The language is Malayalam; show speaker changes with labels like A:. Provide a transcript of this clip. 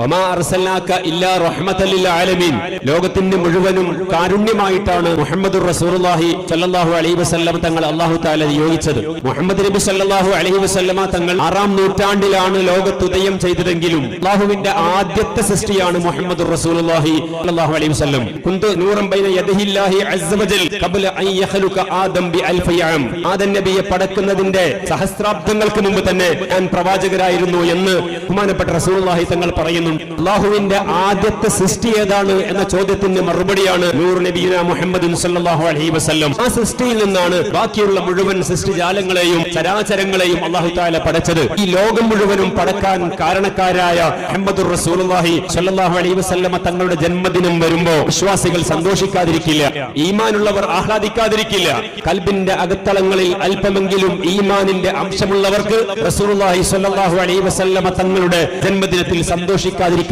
A: വമാ അർസൽനാക ഇല്ലാ റഹ്മത്തൽ ആലമീൻ. ലോകത്തിന് മുഴുവനും കാരുണ്യമായിട്ടാണ് മുഹമ്മദ് റസൂലുള്ളാഹി സല്ലല്ലാഹു അലൈഹി വസല്ലം തങ്ങൾ അള്ളാഹു താല നിയോഗിച്ചത്. മുഹമ്മദ് നബി സല്ലാഹു അലൈഹി വസല്ലമ തങ്ങൾ ആറാം നൂറ്റാണ്ടിലാണ് ലോകത്ത് ഉദയം ചെയ്തതെങ്കിലും അള്ളാഹുവിന്റെ ആദ്യത്തെ സൃഷ്ടിയാണ് മുഹമ്മദ് റസൂലുള്ളാഹി സല്ലല്ലാഹു അലൈഹി വസല്ലം. കുന്തു ആദം നബിയെ പടക്കുന്നതിന്റെ സഹസ്രാബ്ദങ്ങൾക്ക് മുമ്പ് തന്നെ ഞാൻ പ്രവാചകരായിരുന്നു എന്ന് ബഹുമാനപ്പെട്ട റസൂലുള്ളാഹി തങ്ങൾ പറയുന്നു. അള്ളാഹുവിന്റെ ആദ്യത്തെ സൃഷ്ടി ഏതാണ് എന്ന ചോദ്യത്തിന്റെ മറുപടിയാണ് നൂർ നബീന മുഹമ്മദ് അലൈഹി വസല്ലം. ആ സൃഷ്ടിയിൽ നിന്നാണ് ബാക്കിയുള്ള മുഴുവൻ സൃഷ്ടിജാലങ്ങളെയും ചരാചരങ്ങളെയും അള്ളാഹു താല പടച്ചത്. ഈ ലോകം മുഴുവനും പടക്കാൻ കാരണക്കാരായ മുഹമ്മദ് റസൂലുള്ളാഹി സല്ലല്ലാഹു അലൈഹി വസല്ലമ തങ്ങളുടെ ജന്മദിനം വരുമ്പോ വിശ്വാസികൾ സന്തോഷിക്കാതിരിക്കില്ല. ഈമാനുള്ളവർ ആഹ്ലാദിക്കാതിരിക്കില്ല. കൽബിന്റെ അകത്തളങ്ങളിൽ അല്പമെങ്കിലും ഈമാനിന്റെ അംശമുള്ളവർക്ക് റസൂലുള്ളാഹി സ്വല്ലല്ലാഹു അലൈഹി വസല്ലമ തങ്ങളുടെ ജന്മദിനത്തിൽ Padre